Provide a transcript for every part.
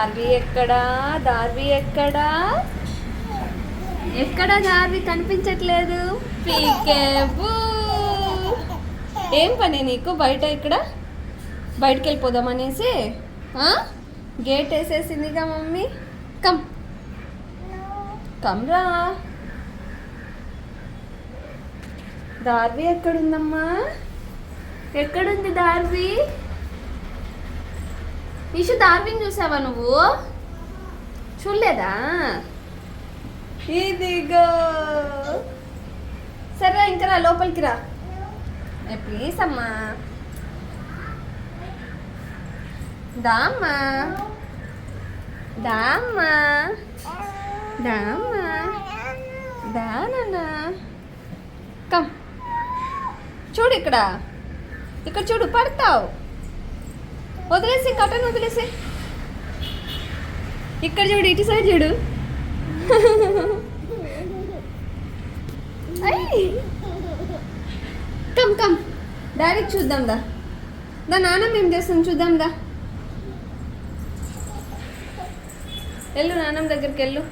దార్వి ఎక్కడా? దార్వి ఎక్కడా? ఎక్కడ దార్వి కనిపించట్లేదు. పీకేబు ఏం పని నీకు బయట ఇక్కడ? బయటికి వెళ్ళిపోదామనేసి అనేసి గేట్ వేసేసిందిగా మమ్మీ. కమ్. కమ్రా. దార్వి ఎక్కడుందమ్మా? ఎక్కడుంది దార్వి నిషు దార్విని చూసావా నువ్వు? చూడలేదా? ఇదిగో. సరే ఇంకా రా లోపలికి రా. ప్లీజ్ అమ్మా. దామ్మా. దామ్మా. దామ్మా. దానన్నా కమ్. చూడు ఇక్కడ. ఇక్కడ చూడు పడతావు. వదిలేసి కటన్ వదిలేసి. ఇక్కడ చూడు ఇటు సైడ్ చూడు. Come come. డైరెక్ట్ చూద్దాం దా. దా నాన్న మేము చేస్తాం చూద్దాం దా. వెళ్ళు నాన్నమ్మ దగ్గరికి వెళ్ళు.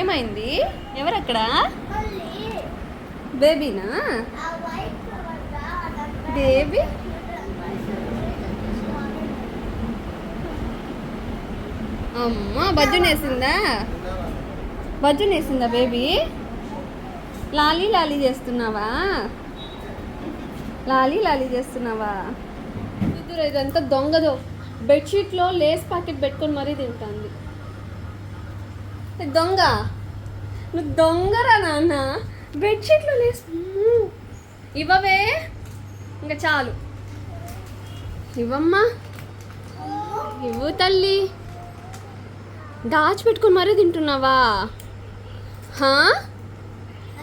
ఏమైంది? ఎవరక్కడ? బేబీనా బేబీ అమ్మ బజ్జునేసిందా బజ్జునేసిందా బేబీ? లాలీ లాలీ చేస్తున్నావా? లాలీ లాలీ చేస్తున్నావా? ఇద్దరు ఇదంతా దొంగదో. బెడ్షీట్లో లేస్ ప్యాకెట్ పెట్టుకొని మరీ తింటుంది. దొంగ? నువ్వు దొంగరా నాన్న? బెడ్షీట్లో లేస్? ఇవ్వవే. ఇంకా చాలు. ఇవ్వమ్మా. ఇవ్వు తల్లి. దాచిపెట్టుకుని మరీ తింటున్నావా?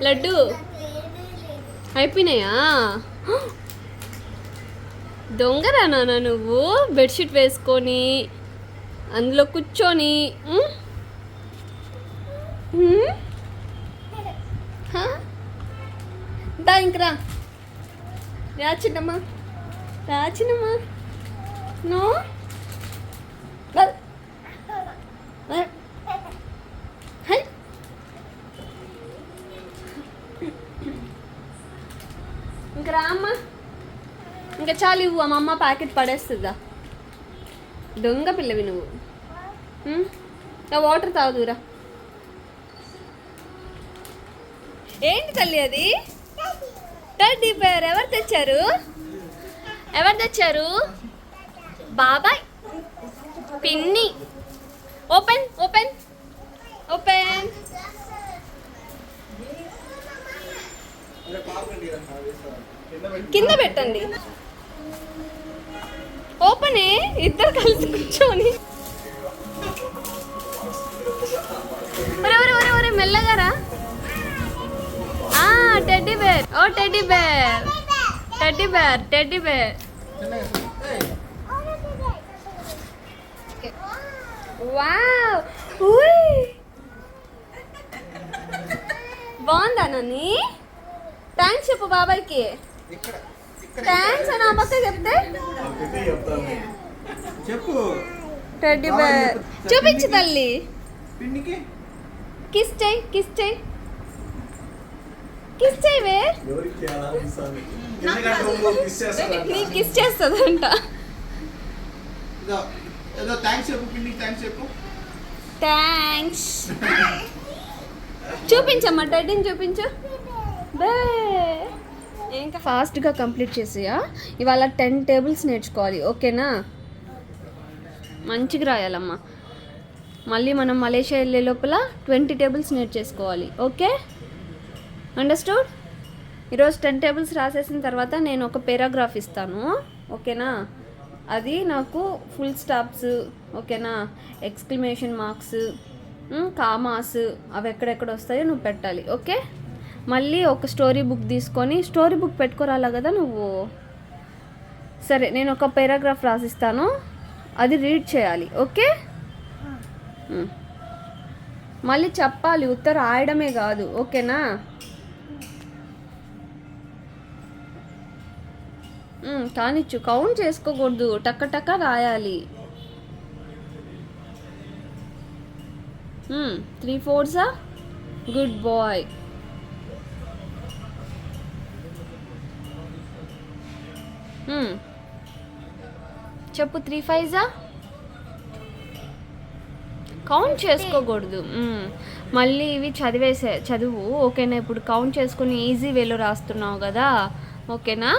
లడ్డు. అయిపోయినాయా? దొంగరా నాన్న నువ్వు? బెడ్షీట్ వేసుకొని అందులో కూర్చొని ఉమ్? దా ఇంకరా రా చిన్నమ్మా. రా చిన్నమ్మా. నో? ఇంకా రా. రా ఇంకా చాలు ఇవ్వు. మా అమ్మ ప్యాకెట్ పడేస్తుందా? దొంగ పిల్లవి నువ్వు. వాటర్ తాగుదురా ఏంటి తల్లి అది? టెడ్డీ బేర్ ఎవరు తెచ్చారు? ఎవరు తెచ్చారు? బాబాయ్. పిన్ని. ఓపెన్ ఓపెన్ ఓపెన్ కింద పెట్టండి. ఓపెనే ఇద్దరు కలిసి కూర్చొని. ఒరే ఒరే ఒరే టెడ్డీ బేర్ ఓ teddy bear teddy bear teddy bear wow ఉయ్ బాగుందా థ్యాంక్స్ చెప్పు బాబాయ్కి. థ్యాంక్స్ అని పక్క చెప్తే? చెప్పు. టెడ్డీ బేర్ చూపించు తల్లి. కిస్ చేయి కిస్ చేయి. కిస్ చేయవే. నీ కిస్ చేస్తుందంట ఏదో థ్యాంక్స్ చెప్పు పిండికి థ్యాంక్స్ చెప్పు. థ్యాంక్స్ చూపించమ్మా టెడ్డీని చూపించు. బే. ఇంకా ఫాస్ట్గా కంప్లీట్ చేసేయా? ఇవాళ టెన్ టేబుల్స్ నేర్చుకోవాలి ఓకేనా? మంచిగా రాయాలమ్మా. మళ్ళీ మనం మలేషియా వెళ్ళే లోపల ట్వంటీ టేబుల్స్ నేర్చేసుకోవాలి ఓకే? అండర్స్టూడ్ ఈరోజు టెన్ టేబుల్స్ రాసేసిన తర్వాత నేను ఒక పేరాగ్రాఫ్ ఇస్తాను. ఓకేనా? అది నాకు ఫుల్ స్టాప్స్ ఓకేనా? ఎక్స్క్లమేషన్ మార్క్స్ కామాస్ అవి ఎక్కడెక్కడ వస్తాయో నువ్వు పెట్టాలి ఓకే? మళ్ళీ ఒక స్టోరీ బుక్ తీసుకొని స్టోరీ బుక్ పెట్టుకోరాలా కదా నువ్వు? సరే నేను ఒక పేరాగ్రాఫ్ రాసిస్తాను. అది రీడ్ చేయాలి ఓకే? మళ్ళీ చెప్పాలి ఉత్తరం రాయడమే కాదు ఓకేనా? కానిచ్చు కౌంట్ చేసుకోకూడదు. టక్క టక్క రాయాలి. త్రీ ఫోర్సా గుడ్ బాయ్. చెప్పు త్రీ ఫైవ్జా కౌంట్ చేసుకోకూడదు. మళ్ళీ ఇవి చదివేసే చదువు. ఓకేనా? ఇప్పుడు కౌంట్ చేసుకుని ఈజీ వేలో రాస్తున్నావు కదా. ఓకేనా?